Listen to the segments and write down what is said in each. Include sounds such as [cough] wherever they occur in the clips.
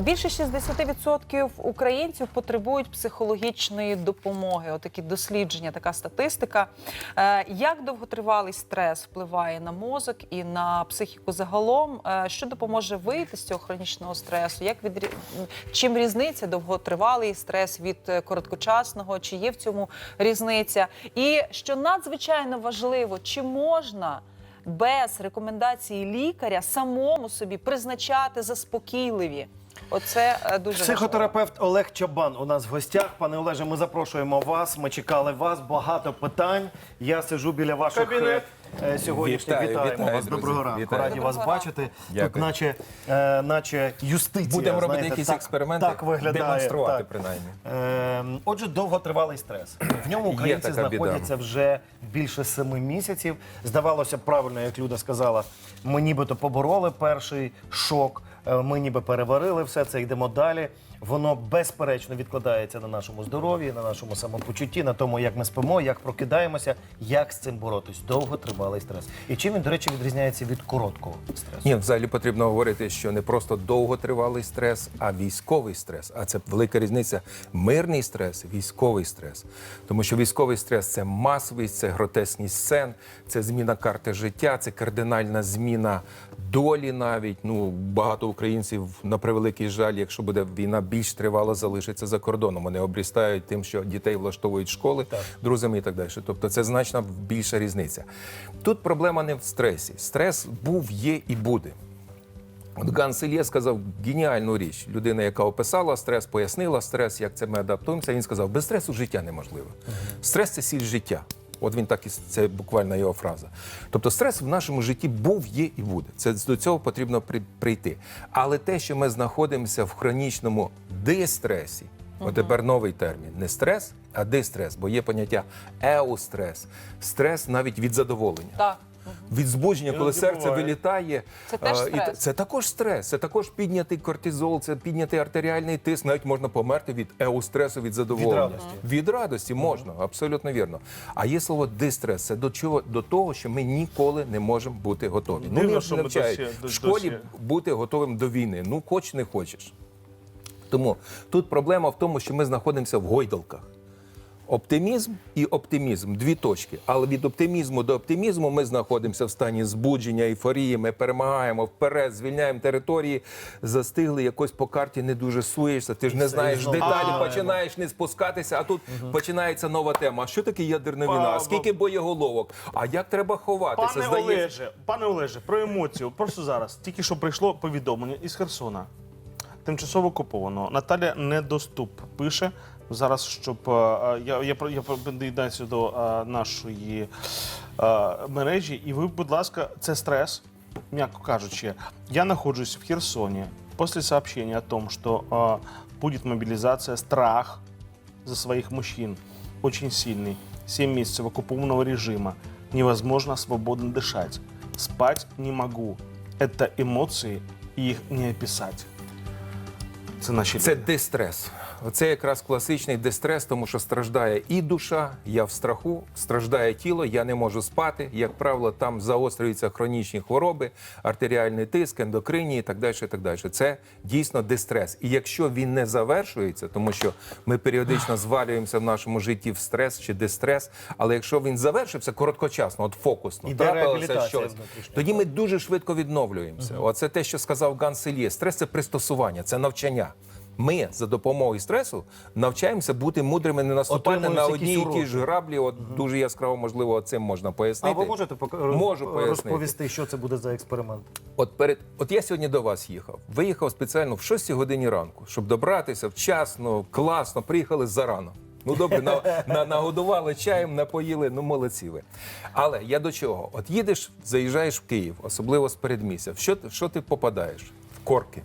Більше 60% українців потребують психологічної допомоги. Отакі дослідження, така статистика. Е, Як довготривалий стрес впливає на мозок і на психіку загалом? Е, Що допоможе вийти з цього хронічного стресу? Як відрі... Чим різниця довготривалий стрес від е, короткочасного? Чи є в цьому різниця? І що надзвичайно важливо, чи можна без рекомендації лікаря самому собі призначати заспокійливі? Оце е, дуже важливо. Психотерапевт Олег Чабан у нас в гостях. Пане Олеже, ми запрошуємо вас. Ми чекали вас. Багато питань. Я сижу біля ваших Кабінет. е, сьогоднішніх. Вітаю, Вітаємо вітаю, вас. друзі. Доброго ранку. Вітаю. Раді вас Доброго ранку. бачити. Тут, Дякую. наче, е, наче юстиція. Будемо робити знаєте, якісь так- експерименти, Так виглядає. демонструвати так. принаймні. Е, Отже, довготривалий стрес. В ньому українці така біда. знаходяться вже більше семи місяців. Здавалося, правильно, як Люда сказала, ми нібито побороли перший шок, е, ми ніби переварили все це, йдемо далі. Воно безперечно відкладається на нашому здоров'ї, на нашому самопочутті, на тому, як ми спимо, як прокидаємося, як з цим боротись. Довготривалий стрес. І чим він, до речі, відрізняється від короткого стресу? Ні, взагалі потрібно говорити, що не просто довготривалий стрес, а військовий стрес. А це велика різниця. Мирний стрес, військовий стрес. Тому що військовий стрес це масовість, це гротесність сцен, це зміна карти життя, це кардинальна зміна долі навіть. Ну багато українців на превеликий жаль, якщо буде війна більш тривала, залишиться за кордоном. Вони обрістають тим, що дітей влаштовують школи друзями і так далі. Тобто це значно більша різниця. Тут проблема не в стресі. Стрес був, є і буде. От Ган Сельє сказав геніальну річ. Людина, яка описала стрес, пояснила стрес, як це ми адаптуємося. Він сказав, без стресу життя неможливе. Стрес це сіль життя. От він так і це буквально його фраза. Тобто стрес в нашому житті був, є і буде. Це до цього потрібно при- прийти. Але те, що ми знаходимося в хронічному дистресі, от тепер новий термін, не стрес, а дистрес, бо є поняття еустрес, стрес навіть від задоволення Так. Від збудження, коли серце вилітає. Це теж а, і це також стрес, це також піднятий кортизол, це піднятий артеріальний тиск. Навіть можна померти від еустресу, від задоволення. Від радості. Від радості можна, абсолютно вірно. А є слово дистрес. Це до чого до того, що ми ніколи не можемо бути готові. Дивно, ну, що ми навчають досі- в досі- школі бути готовим до війни. Ну, хоч не хочеш. Тому тут проблема в тому, що ми знаходимося в гойдалках. Оптимізм і оптимізм дві точки. Але від оптимізму до оптимізму ми знаходимося в стані збудження, ейфорії. Ми перемагаємо вперед, звільняємо території, застигли якось по карті, не дуже суєшся. Ти ж не знаєш деталі, починаєш не спускатися. А тут починається нова тема. А що таке ядерна війна? А скільки боєголовок? А як треба ховатися? Пане Олеже, пане Олеже, про емоцію. Просто зараз. Тільки що прийшло повідомлення із Херсона. Тимчасово окуповано. Наталя недоступ пише зараз, щоб е, е, я, я, про- я доєднаюся до е, нашої е, мережі. І ви, будь ласка, це стрес, м'яко кажучи. Я знаходжусь в Херсоні після сообщения о том, что э, будет мобилизация, страх за своих мужчин очень сильный. 7 месяцев оккупованного режима. Невозможно свободно дышать. Спать не могу. Это эмоции, и их не описать. Це наші Це люди. дистрес. Це якраз класичний дистрес, тому що страждає і душа, я в страху, страждає тіло, я не можу спати. Як правило, там заострюються хронічні хвороби, артеріальний тиск, ендокрині і так далі. І так далі. Це дійсно дистрес. І якщо він не завершується, тому що ми періодично звалюємося в нашому житті в стрес чи дистрес, але якщо він завершився короткочасно, от фокусно, Іде трапилося щось, тоді ми дуже швидко відновлюємося. Оце те, що сказав Ган Сельє. Стрес це пристосування, це навчання. Ми за допомогою стресу навчаємося бути мудрими, не наступати на одні і ті ж граблі. От дуже яскраво, можливо, цим можна А пояснити. ви можете пок- Можу пояснити. розповісти, що це буде за експеримент? От перед от я сьогодні до вас їхав. Виїхав спеціально в 6 годині ранку, щоб добратися вчасно, класно. Приїхали зарано. Ну добре, на, на, нагодували чаєм, напоїли. Ну молодці ви. Але я до чого? От їдеш, заїжджаєш в Київ, особливо з передмістя. В що, ти- в що ти попадаєш? В корки.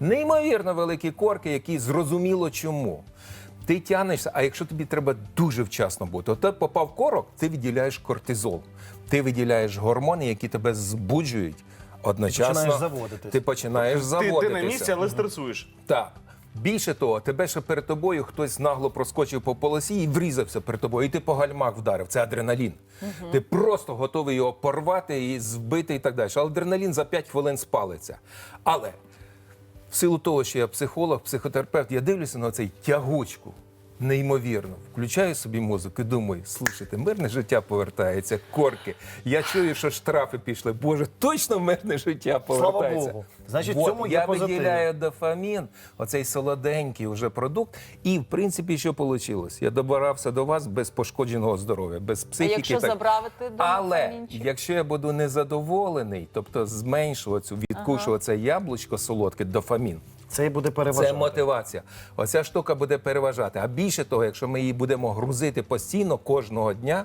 Неймовірно великі корки, які зрозуміло чому. Ти тянешся, а якщо тобі треба дуже вчасно бути, от ти попав корок, ти виділяєш кортизол, ти виділяєш гормони, які тебе збуджують. Одночасно починаєш заводитись. Ти починаєш Ти, заводитися. ти на місці, але стресуєш. Так. Більше того, тебе ще перед тобою хтось нагло проскочив по полосі і врізався перед тобою, і ти по гальмах вдарив. Це адреналін. Ти просто готовий його порвати і збити і так далі. Але адреналін за 5 хвилин спалиться. Але силу того, що я психолог, психотерапевт, я дивлюся на цей тягучку. Неймовірно, включаю собі музику і думаю, слушайте, мирне життя повертається, корки. Я чую, що штрафи пішли. Боже, точно мирне життя Слава повертається. Богу. Значить, в Вот, цьому є я позитив. виділяю дофамін, оцей солоденький уже продукт. І в принципі, що вийшло? Я добирався до вас без пошкодженого здоров'я, без А якщо так- забравити але дофамінчик? якщо я буду незадоволений, тобто зменшувати цю відкушувати це яблучко солодке, дофамін. Це і буде переважати. Це мотивація. Оця штука буде переважати. А більше того, якщо ми її будемо грузити постійно кожного дня.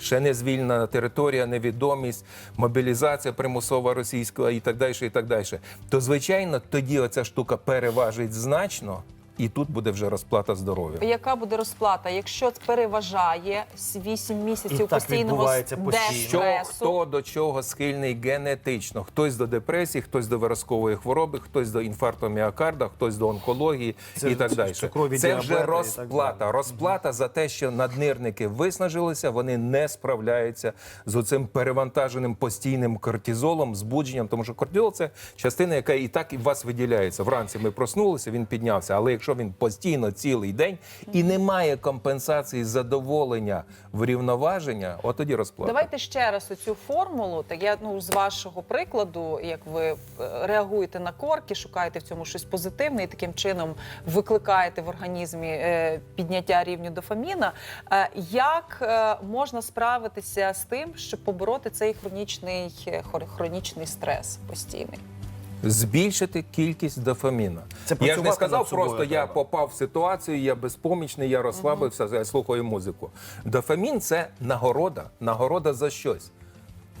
Ще не звільнена територія, невідомість, мобілізація примусова російська і так далі, і так далі. То звичайно, тоді оця штука переважить значно, і тут буде вже розплата здоров'я. Яка буде розплата, якщо це переважає з 8 місяців так постійного постійно. Що хто до чого схильний генетично? Хтось до депресії, хтось до виразкової хвороби, хтось до інфаркту міокарда, хтось до онкології Це і так далі. Це вже розплата. Розплата за те, що наднирники виснажилися, вони не справляються з оцим перевантаженим постійним кортизолом, збудженням, тому що кортизол це частина, яка і так і вас виділяється. Вранці ми проснулися, він піднявся. Але якщо він постійно цілий день і немає компенсації задоволення врівноваження, от тоді розплата. Давайте ще раз оцю формулу. Так я ну з вашого прикладу, як ви е, реагуєте на корки, шукаєте в цьому щось позитивне і таким чином викликаєте в організмі е, підняття рівню дофаміна. Е, як можна справитися з тим, щоб побороти цей хронічний хронічний стрес постійний? Збільшити кількість дофаміна. Це я ж не сказав просто, я треба. попав в ситуацію, я безпомічний, я розслабився, я слухаю музику. Дофамін це нагорода, нагорода за щось.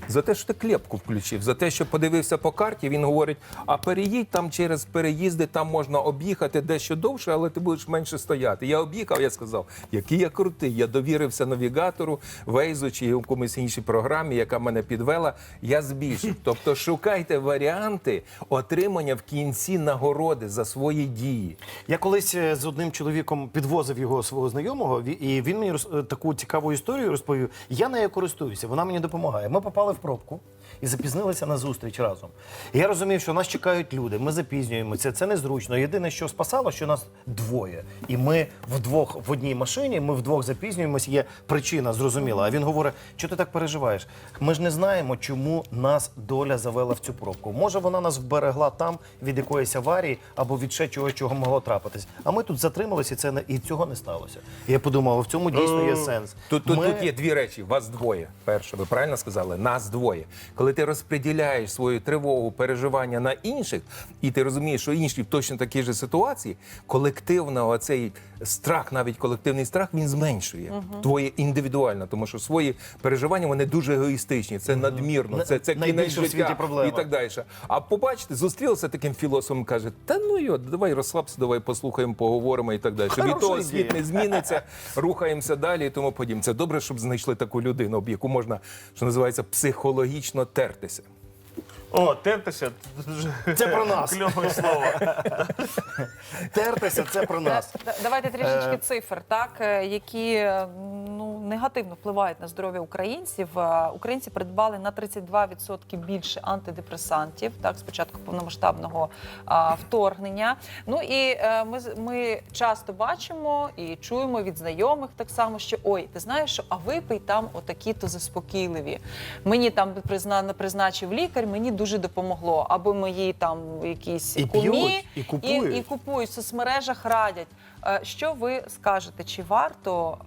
За те, що ти клепку включив, за те, що подивився по карті, він говорить: а переїдь там через переїзди, там можна об'їхати дещо довше, але ти будеш менше стояти. Я об'їхав, я сказав, який я крутий. Я довірився навігатору, Вейзу чи якомусь іншій програмі, яка мене підвела. Я збільшив. [laughs] Тобто шукайте варіанти отримання в кінці нагороди за свої дії. Я колись е, з одним чоловіком підвозив його свого знайомого, і він мені е, таку цікаву історію розповів. Я нею користуюся, вона мені допомагає. Ми попали в пробку і запізнилися на зустріч разом. І я розумів, що нас чекають люди. Ми запізнюємося. Це незручно. Єдине, що спасало, що нас двоє. І ми вдвох в одній машині, ми вдвох запізнюємося. Є причина зрозуміла. А він говорить: що ти так переживаєш? Ми ж не знаємо, чому нас доля завела в цю пробку. Може, вона нас вберегла там від якоїсь аварії або від ще чогось, чого могло трапитись. А ми тут затрималися, і це не і цього не сталося. І я подумав, в цьому дійсно є сенс. Тут, тут, Ми- тут є дві речі. Вас двоє. Перше, ви правильно сказали? Нас двоє. Коли ти розподіляєш свою тривогу, переживання на інших, і ти розумієш, що інші в точно такій же ситуації, колективно оцей страх, навіть колективний страх, він зменшує. Твоє індивідуально, тому що свої переживання вони дуже егоїстичні. Це надмірно, це, це кінець життя і так далі. А побачите, зустрілися таким філософом, каже: та ну йо, давай розслабся, давай послухаємо, поговоримо і так далі. Щоб від того світ не зміниться, [laughs] рухаємося далі і тому подібне. Це добре, щоб знайшли таку людину, об яку можна, що називається, психологічно тертися. О, тертися. Це про нас. Кльове слово. Тертися це про нас. Да- Давайте трішечки цифр, так е, які е, ну негативно впливають на здоров'я українців. Е, Українці придбали на 32% більше антидепресантів, так спочатку повномасштабного а, вторгнення. Ну і е, ми з- ми часто бачимо і чуємо від знайомих так само, що ой, ти знаєш, що а випий там отакі-то заспокійливі. Мені там призна- призначив лікар, мені дуже допомогло. Або мої там якісь І кумі, б'ють, і купують. і, і купують в соцмережах, радять. Е, Що ви скажете? Чи варто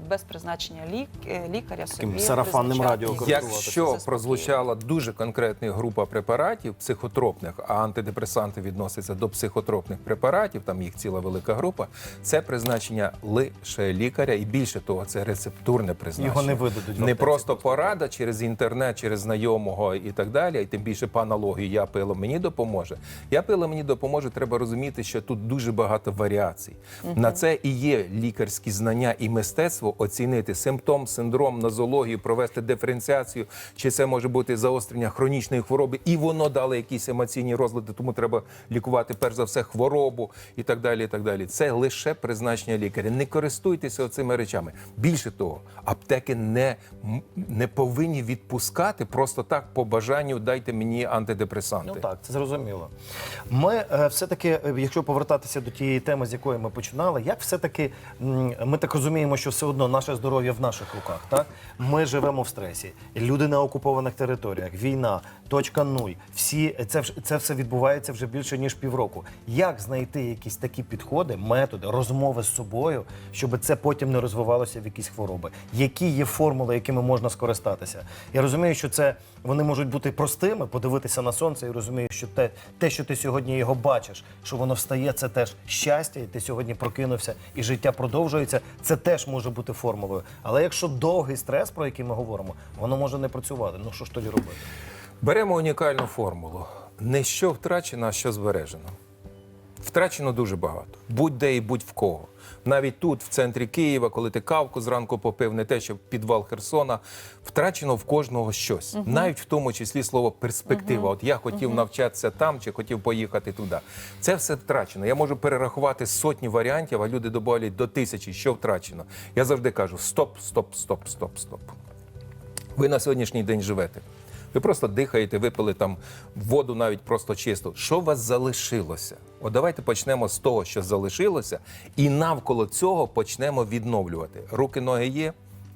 е, без призначення лік, е, лікаря собі Таким сарафанним радіо? Якщо прозвучала дуже конкретна група препаратів психотропних, а антидепресанти відносяться до психотропних препаратів, там їх ціла велика група, це призначення лише лікаря, і більше того, це рецептурне призначення. Його не видадуть Не просто порада через інтернет, через знайомого і так далі, і тим більше по аналогії я пила мені допоможе. Я пила мені допоможе. Треба розуміти, що тут дуже багато варіацій. На це і є лікарські знання і мистецтво оцінити симптом, синдром, нозологію, провести диференціацію, чи це може бути заострення хронічної хвороби, і воно дало якісь емоційні розлади, тому треба лікувати перш за все хворобу і так далі. І так далі. Це лише призначення лікаря. Не користуйтеся цими речами. Більше того, аптеки не, не повинні відпускати просто так по бажанню дайте мені антидепресанти. Ну так, це зрозуміло. Ми е, все-таки, е, якщо повертатися до тієї теми, з якої ми починали, як все-таки ми так розуміємо, що все одно наше здоров'я в наших руках. Так ми живемо в стресі. Люди на окупованих територіях, війна, точка нуль. Всі це це все відбувається вже більше ніж півроку. Як знайти якісь такі підходи, методи, розмови з собою, щоб це потім не розвивалося в якісь хвороби? Які є формули, якими можна скористатися? Я розумію, що це вони можуть бути простими, подивитися на сонце і розумію, що те, те, що ти сьогодні його бачиш, що воно встає, це теж щастя, і ти сьогодні прокинувся, і життя продовжується. Це теж може бути формулою. Але якщо довгий стрес, про який ми говоримо, воно може не працювати. Ну що ж тоді робити? Беремо унікальну формулу. Не що втрачено, а що збережено. Втрачено дуже багато. Будь-де і будь в кого. Навіть тут, в центрі Києва, коли ти кавку зранку попив, не те, що підвал Херсона, втрачено в кожного щось. Навіть в тому числі слово перспектива. От я хотів навчатися там чи хотів поїхати туди. Це все втрачено. Я можу перерахувати сотні варіантів, а люди добавлять до тисячі, що втрачено. Я завжди кажу: стоп, стоп, стоп, стоп, стоп. Ви на сьогоднішній день живете. Ви просто дихаєте, випили там воду навіть просто чисту. Що у вас залишилося? От давайте почнемо з того, що залишилося, і навколо цього почнемо відновлювати. Руки, ноги є,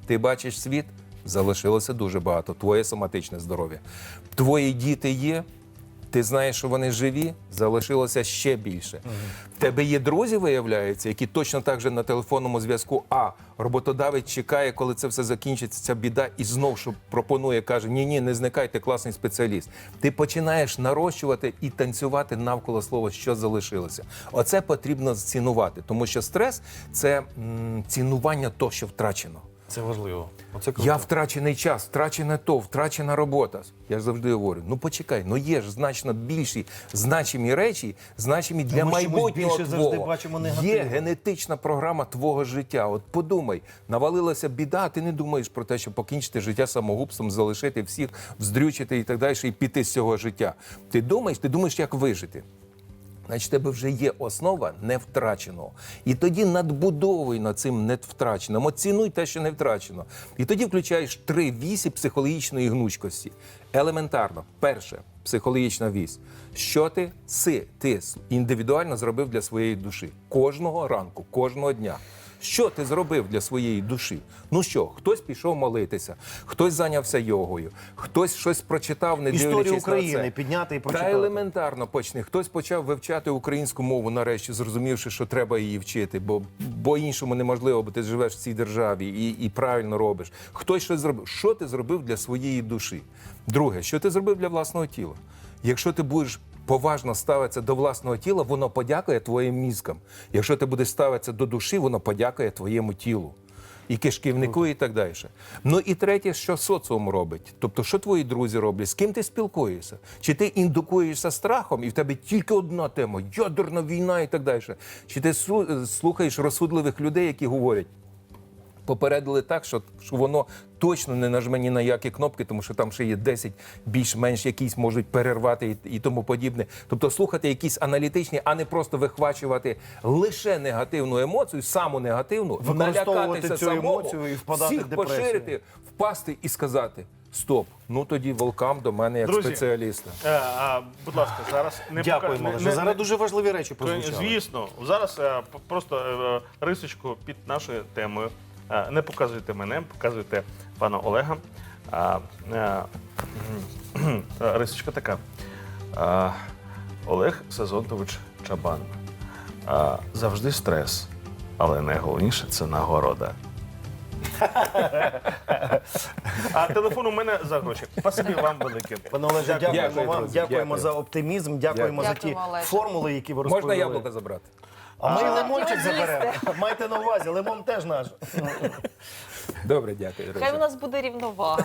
ти бачиш світ, залишилося дуже багато. Твоє соматичне здоров'я. Твої діти є, ти знаєш, що вони живі, залишилося ще більше. В тебе є друзі, виявляється, які точно так же на телефонному зв'язку. А роботодавець чекає, коли це все закінчиться, ця біда, і знов що пропонує, каже: Ні, ні, не зникайте, класний спеціаліст. Ти починаєш нарощувати і танцювати навколо слова, що залишилося. Оце потрібно цінувати, тому що стрес це м, цінування того, що втрачено. Це важливо. Оце Я втрачений час, втрачене то, втрачена робота. Я ж завжди говорю: ну почекай, ну є ж значно більші значимі речі, значимі для Ми чомусь майбутнього більше завжди твого. бачимо Є генетична програма твого життя. От подумай, навалилася біда, а ти не думаєш про те, щоб покінчити життя самогубством, залишити всіх, вздрючити і так далі, і піти з цього життя. Ти думаєш, ти думаєш, як вижити. Значить, в тебе вже є основа не втраченого. І тоді надбудовуй над цим не втраченим. Оцінуй те, що не втрачено. І тоді включаєш три вісі психологічної гнучкості. Елементарно, перше, психологічна вісь. Що ти си, ти індивідуально зробив для своєї душі кожного ранку, кожного дня. Що ти зробив для своєї душі? Ну що, хтось пішов молитися, хтось зайнявся йогою, хтось щось прочитав, не Історію дивлячись на України це. підняти і Та елементарно почни. Хтось почав вивчати українську мову нарешті, зрозумівши, що треба її вчити, бо, бо іншому неможливо, бо ти живеш в цій державі і, і правильно робиш. Хтось щось зробив. Що ти зробив для своєї душі? Друге, що ти зробив для власного тіла? Якщо ти будеш поважно ставитися до власного тіла, воно подякує твоїм мізкам. Якщо ти будеш ставитися до душі, воно подякує твоєму тілу. І кишківнику, і так далі. Ну і третє, що соціум робить. Тобто, що твої друзі роблять, з ким ти спілкуєшся? Чи ти індукуєшся страхом, і в тебе тільки одна тема ядерна війна і так далі. Чи ти слухаєш розсудливих людей, які говорять, попередили так, що, що воно точно не нажме ні на які кнопки, тому що там ще є 10 більш-менш якісь можуть перервати і, і тому подібне. Тобто слухати якісь аналітичні, а не просто вихвачувати лише негативну емоцію, саму негативну, налякатися цю самого, емоцію і впадати всіх в депресію. поширити, впасти і сказати: стоп, ну тоді волкам до мене як Друзі, спеціаліста. Е, а, будь ласка, зараз не Дякуємо, пока- Олеже. не- Зараз не- дуже важливі речі прозвучали. Звісно, зараз е, просто е, рисочку під нашою темою. Е, Не показуйте мене, показуйте пана Олега. Е, е, Рисочка така. Олег Сезонтович Чабан. Завжди стрес, але найголовніше це нагорода. А телефон у мене за гроші. Спасибі вам велике. Пане Олеже, дякуємо вам, дякуємо за оптимізм, дякуємо за ті Дякуємо, Олеже. формули, які ви розповіли. Можна яблука забрати? А ми лимончик заберемо. Майте на увазі, лимон теж наш. Добре, дякую. Хай у нас буде рівновага.